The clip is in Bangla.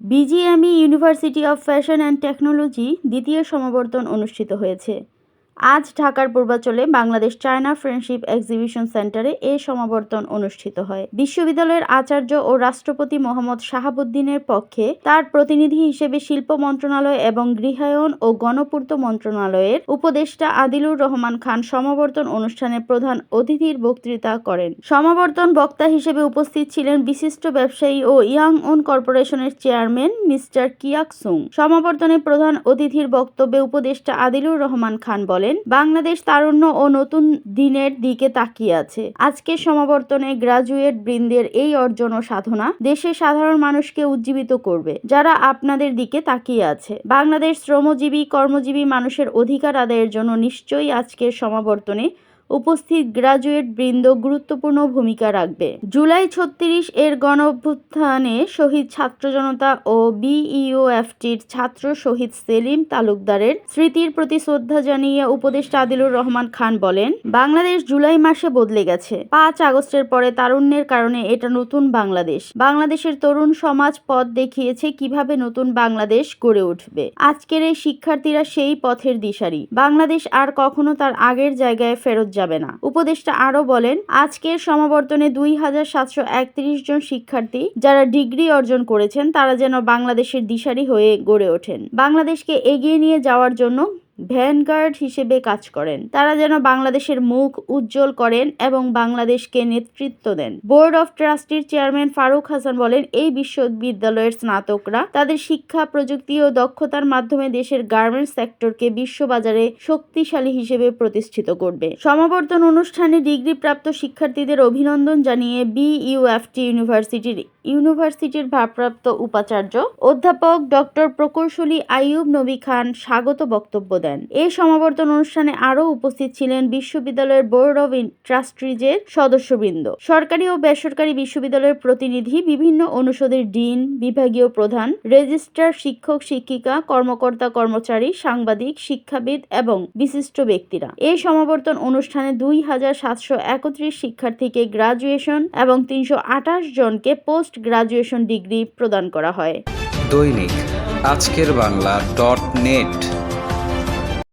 BGMEA university of fashion and technology দ্বিতীয় সমাবর্তন অনুষ্ঠিত হয়েছে। আজ ঢাকার পূর্বাচলে বাংলাদেশ চায়না ফ্রেন্ডশিপ এক্সিবিশন সেন্টারে এ সমাবর্তন অনুষ্ঠিত হয়। বিশ্ববিদ্যালয়ের আচার্য ও রাষ্ট্রপতি মোহাম্মদ শাহাবুদ্দিনের পক্ষে তার প্রতিনিধি হিসেবে শিল্প মন্ত্রণালয় এবং গৃহায়ন ও গণপূর্ত মন্ত্রণালয়ের উপদেষ্টা আদিলুর রহমান খান সমাবর্তন অনুষ্ঠানে প্রধান অতিথির বক্তৃতা করেন। সমাবর্তন বক্তা হিসেবে উপস্থিত ছিলেন বিশিষ্ট ব্যবসায়ী ও ইয়াং ওন কর্পোরেশনের চেয়ারম্যান মিস্টার কিয়াক সুং। সমাবর্তনে প্রধান অতিথির বক্তব্যে উপদেষ্টা আদিলুর রহমান খান বলেন বাংলাদেশ তারুণ্য ও নতুন দিনের দিকে তাকিয়ে আছে। আজকের সমাবর্তনে গ্রাজুয়েট বৃন্দের এই অর্জন ও সাধনা দেশের সাধারণ মানুষকে উজ্জীবিত করবে, যারা আপনাদের দিকে তাকিয়ে আছে। বাংলাদেশ শ্রমজীবী, কর্মজীবী মানুষের অধিকার আদায়ের জন্য নিশ্চয়ই আজকের সমাবর্তনে উপস্থিত গ্রাজুয়েট বৃন্দ গুরুত্বপূর্ণ ভূমিকা রাখবে। জুলাই ছত্রিশ এর গণঅভ্যুত্থানে শহীদ ছাত্র জনতা ও বিইওএফটির ছাত্র শহীদ সেলিম তালুকদারের স্মৃতির প্রতি শ্রদ্ধা জানিয়ে উপদেষ্টা আদিলুর রহমান খান বলেন, বাংলাদেশ জুলাই মাসে বদলে গেছে। পাঁচ আগস্টের পরে তারুণ্যের কারণে এটা নতুন বাংলাদেশ। বাংলাদেশের তরুণ সমাজ পথ দেখিয়েছে কীভাবে নতুন বাংলাদেশ গড়ে উঠবে। আজকের এই শিক্ষার্থীরা সেই পথের দিশারি। বাংলাদেশ আর কখনো তার আগের জায়গায় ফেরত যাবে না। উপদেষ্টা আরও বলেন, আজকের সমাবর্তনে দুই হাজার সাতশো একত্রিশ জন শিক্ষার্থী যারা ডিগ্রি অর্জন করেছেন, তারা যেন বাংলাদেশের দিশারি হয়ে গড়ে ওঠেন। বাংলাদেশকে এগিয়ে নিয়ে যাওয়ার জন্য ভ্যানগার্ড হিসেবে কাজ করেন। তারা যেন বাংলাদেশের মুখ উজ্জ্বল করেন এবং বাংলাদেশকে নেতৃত্ব দেন। বোর্ড অফ ট্রাস্টির চেয়ারম্যান ফারুক হাসান বলেন, এই বিশ্ববিদ্যালয়ের স্নাতকরা তাদের শিক্ষা, প্রযুক্তি ও দক্ষতার মাধ্যমে দেশের গার্মেন্টস সেক্টরকে বিশ্ববাজারে শক্তিশালী হিসেবে প্রতিষ্ঠিত করবে। সমাবর্তন অনুষ্ঠানে ডিগ্রিপ্রাপ্ত শিক্ষার্থীদের অভিনন্দন জানিয়ে বিইউএফটি ইউনিভার্সিটির ইউনিভার্সিটির ভারপ্রাপ্ত উপাচার্য অধ্যাপক ডক্টর প্রকৌশলী আইয়ুব নবী খান স্বাগত বক্তব্য দেন এই সমাবর্তন অনুষ্ঠানে আরও উপস্থিত ছিলেন বিশ্ববিদ্যালয়ের বোর্ড অব ট্রাস্ট্রিজের সদস্যবৃন্দ। সরকারি ও বেসরকারি বিশ্ববিদ্যালয়ের প্রতিনিধি, বিভিন্ন অনুষদের ডিন, বিভাগীয় প্রধান, রেজিস্ট্রার শিক্ষক, শিক্ষিকা, কর্মকর্তা, কর্মচারী, সাংবাদিক, শিক্ষাবিদ এবং বিশিষ্ট ব্যক্তিরা। এই সমাবর্তন অনুষ্ঠানে দুই হাজার সাতশো একত্রিশ শিক্ষার্থীকে গ্রাজুয়েশন এবং তিনশো আঠাশ জনকে পোস্ট গ্রাজুয়েশন ডিগ্রি প্রদান করা হয়। দৈনিক আজকের বাংলা ডট নেট।